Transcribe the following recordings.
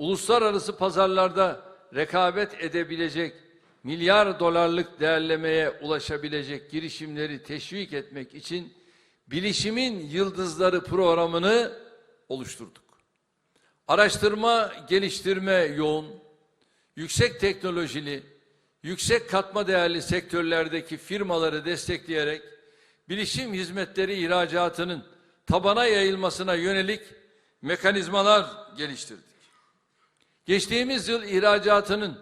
uluslararası pazarlarda rekabet edebilecek, milyar dolarlık değerlemeye ulaşabilecek girişimleri teşvik etmek için Bilişimin Yıldızları programını oluşturduk. Araştırma, geliştirme yoğun, yüksek teknolojili, yüksek katma değerli sektörlerdeki firmaları destekleyerek bilişim hizmetleri ihracatının tabana yayılmasına yönelik mekanizmalar geliştirdik. Geçtiğimiz yıl ihracatının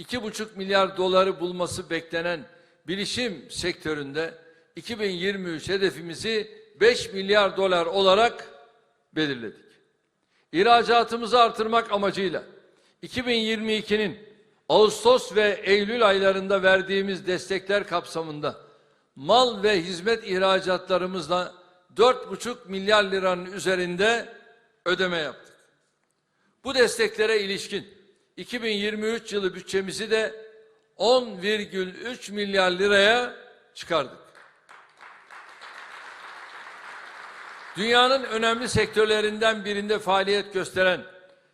2,5 milyar doları bulması beklenen bilişim sektöründe 2023 hedefimizi 5 milyar dolar olarak belirledik. İhracatımızı artırmak amacıyla 2022'nin Ağustos ve Eylül aylarında verdiğimiz destekler kapsamında mal ve hizmet ihracatlarımızla 4,5 milyar liranın üzerinde ödeme yaptık. Bu desteklere ilişkin 2023 yılı bütçemizi de 10,3 milyar liraya çıkardık. Dünyanın önemli sektörlerinden birinde faaliyet gösteren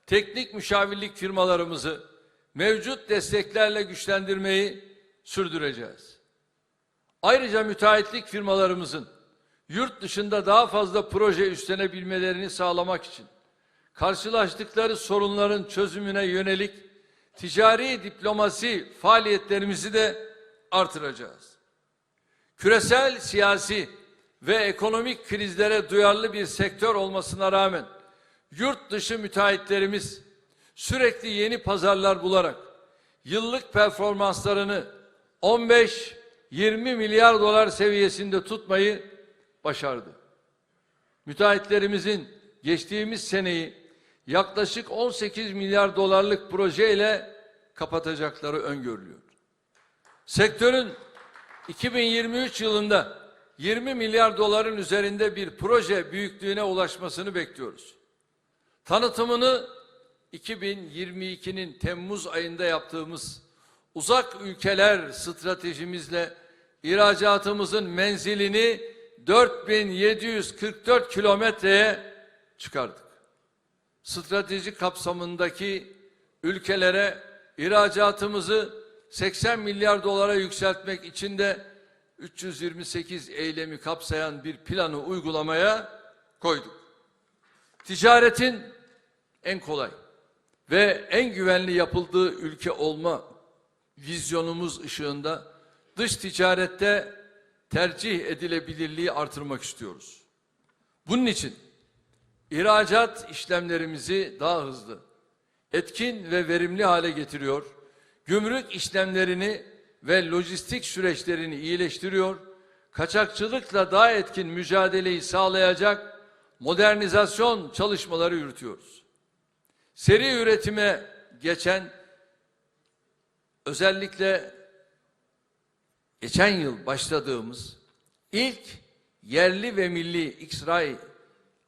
teknik müşavirlik firmalarımızı mevcut desteklerle güçlendirmeyi sürdüreceğiz. Ayrıca müteahhitlik firmalarımızın yurt dışında daha fazla proje üstlenebilmelerini sağlamak için karşılaştıkları sorunların çözümüne yönelik ticari diplomasi faaliyetlerimizi de artıracağız. Küresel siyasi ve ekonomik krizlere duyarlı bir sektör olmasına rağmen yurt dışı müteahhitlerimiz sürekli yeni pazarlar bularak yıllık performanslarını 15-20 milyar dolar seviyesinde tutmayı başardı. Müteahhitlerimizin geçtiğimiz seneyi yaklaşık 18 milyar dolarlık projeyle kapatacakları öngörülüyor. Sektörün 2023 yılında 20 milyar doların üzerinde bir proje büyüklüğüne ulaşmasını bekliyoruz. Tanıtımını 2022'nin Temmuz ayında yaptığımız uzak ülkeler stratejimizle ihracatımızın menzilini 4744 kilometreye çıkardık. Strateji kapsamındaki ülkelere ihracatımızı 80 milyar dolara yükseltmek için de 328 eylemi kapsayan bir planı uygulamaya koyduk. Ticaretin en kolay ve en güvenli yapıldığı ülke olma vizyonumuz ışığında dış ticarette tercih edilebilirliği artırmak istiyoruz. Bunun için ihracat işlemlerimizi daha hızlı, etkin ve verimli hale getiriyor, gümrük işlemlerini ve lojistik süreçlerini iyileştiriyor, kaçakçılıkla daha etkin mücadeleyi sağlayacak modernizasyon çalışmaları yürütüyoruz. Seri üretime geçen özellikle geçen yıl başladığımız ilk yerli ve milli X-Ray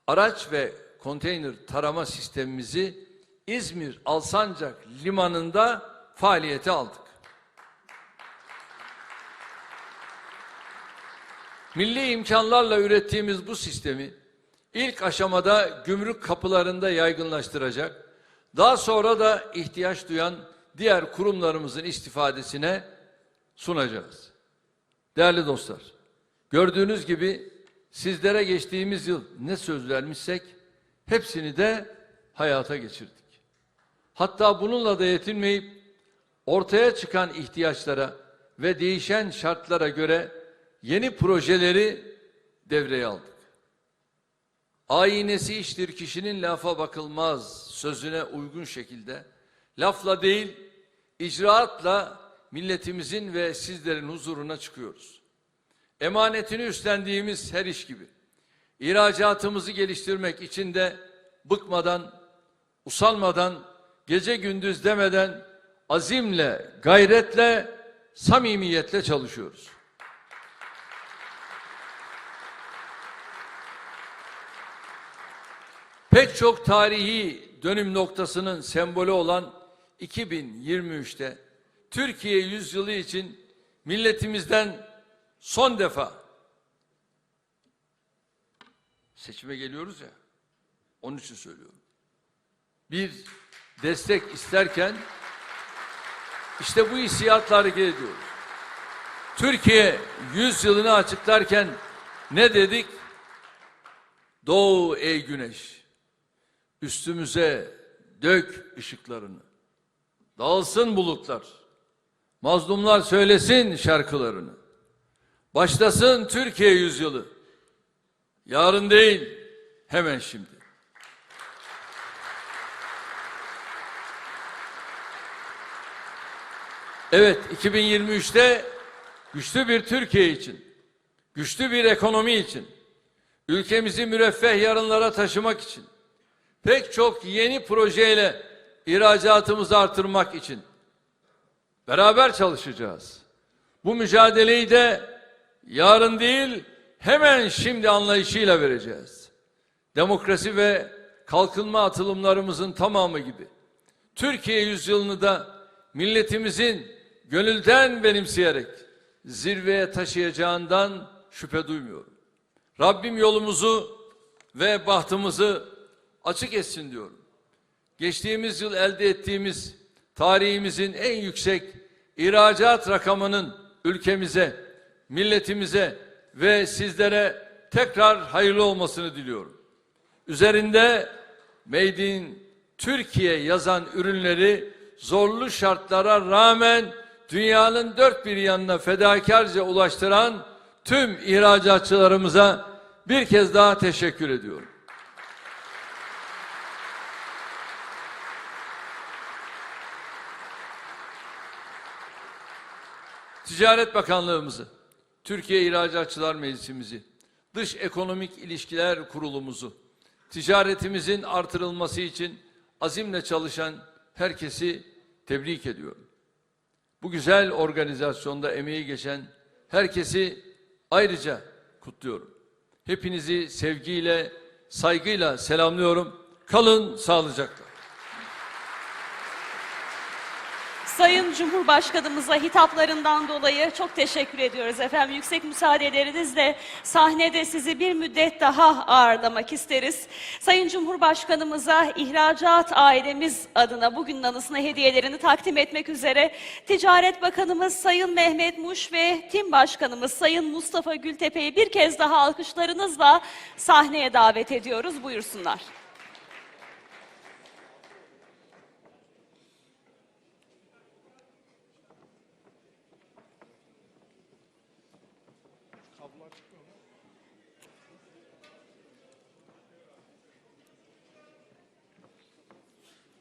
araç ve konteyner tarama sistemimizi İzmir Alsancak limanında faaliyete aldık. Milli imkanlarla ürettiğimiz bu sistemi ilk aşamada gümrük kapılarında yaygınlaştıracak, daha sonra da ihtiyaç duyan diğer kurumlarımızın istifadesine sunacağız. Değerli dostlar, gördüğünüz gibi sizlere geçtiğimiz yıl ne söz vermişsek hepsini de hayata geçirdik. Hatta bununla da yetinmeyip ortaya çıkan ihtiyaçlara ve değişen şartlara göre yeni projeleri devreye aldık. Aynesi iştir kişinin lafa bakılmaz sözüne uygun şekilde lafla değil icraatla milletimizin ve sizlerin huzuruna çıkıyoruz. Emanetini üstlendiğimiz her iş gibi ihracatımızı geliştirmek için de bıkmadan, usanmadan, gece gündüz demeden azimle, gayretle, samimiyetle çalışıyoruz. Pek çok tarihi dönüm noktasının sembolü olan 2023'te Türkiye yüzyılı için milletimizden son defa seçime geliyoruz ya onun için söylüyorum. Bir destek isterken işte bu hissiyatla hareket ediyoruz. Türkiye 100 yılını açıklarken ne dedik? Doğu ey güneş, üstümüze dök ışıklarını. Dağılsın bulutlar, mazlumlar söylesin şarkılarını. Başlasın Türkiye yüzyılı. Yarın değil, hemen şimdi. Evet, 2023'te güçlü bir Türkiye için, güçlü bir ekonomi için, ülkemizi müreffeh yarınlara taşımak için, pek çok yeni projeyle ihracatımızı artırmak için beraber çalışacağız. Bu mücadeleyi de yarın değil, hemen şimdi anlayışıyla vereceğiz. Demokrasi ve kalkınma atılımlarımızın tamamı gibi Türkiye yüzyılını da milletimizin gönülden benimseyerek zirveye taşıyacağından şüphe duymuyorum. Rabbim yolumuzu ve bahtımızı açık etsin diyorum. Geçtiğimiz yıl elde ettiğimiz tarihimizin en yüksek ihracat rakamının ülkemize, milletimize ve sizlere tekrar hayırlı olmasını diliyorum. Üzerinde Made in Türkiye yazan ürünleri zorlu şartlara rağmen dünyanın dört bir yanına fedakarca ulaştıran tüm ihracatçılarımıza bir kez daha teşekkür ediyorum. Ticaret Bakanlığımızı, Türkiye İhracatçılar Meclisimizi, Dış Ekonomik İlişkiler Kurulumuzu, ticaretimizin artırılması için azimle çalışan herkesi tebrik ediyorum. Bu güzel organizasyonda emeği geçen herkesi ayrıca kutluyorum. Hepinizi sevgiyle, saygıyla selamlıyorum. Kalın sağlıcakla. Sayın Cumhurbaşkanımıza hitaplarından dolayı çok teşekkür ediyoruz efendim. Yüksek müsaadelerinizle sahnede sizi bir müddet daha ağırlamak isteriz. Sayın Cumhurbaşkanımıza ihracat ailemiz adına bugünün anısına hediyelerini takdim etmek üzere Ticaret Bakanımız Sayın Mehmet Muş ve Tim Başkanımız Sayın Mustafa Gültepe'yi bir kez daha alkışlarınızla sahneye davet ediyoruz. Buyursunlar.